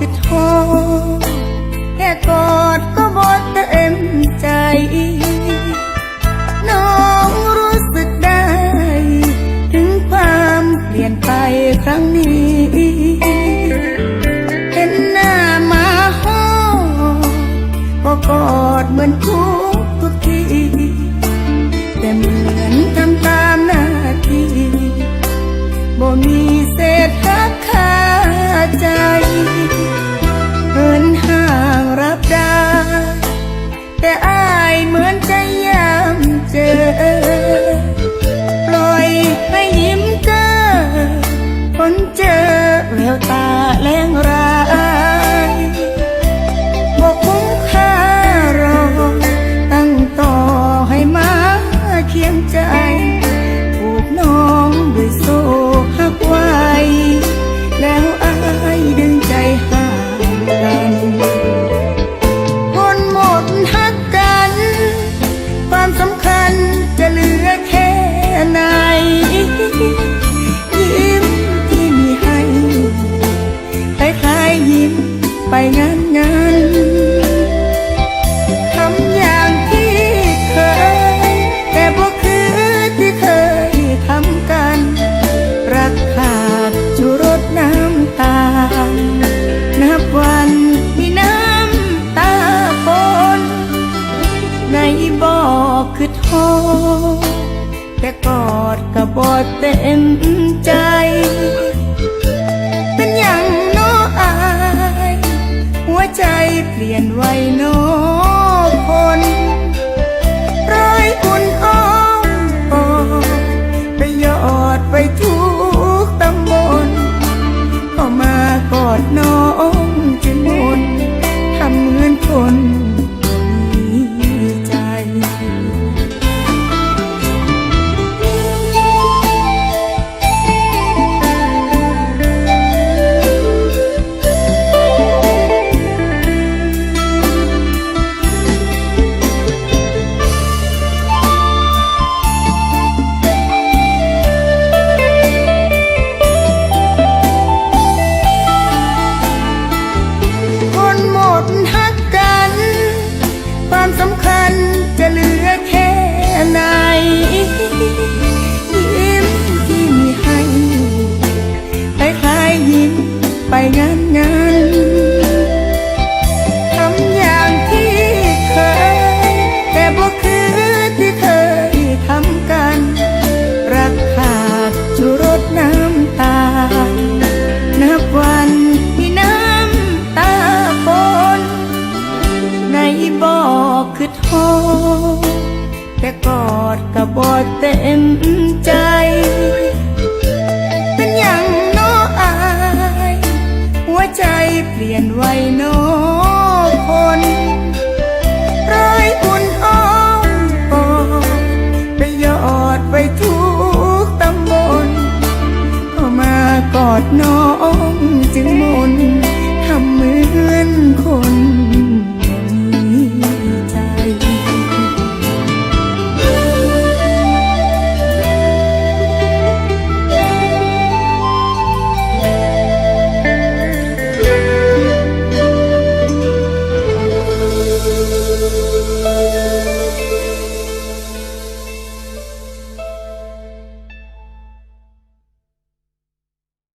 it home. แต่กอดกับบอดเต็มใจ เป็นอย่างน้ออาย หัวใจเปลี่ยนไวน้อันจะเหลือแค่ไหน ยิ้มที่มีให้คล้ายๆยิ้มไปงั้น เต็มใจ เป็นยัางน้ออาย หัวใจเปลี่ยนไวน้อคนร้อยอุ่นอ้อมปอไปยอดไปทุกตำบลก็มากอดน้อง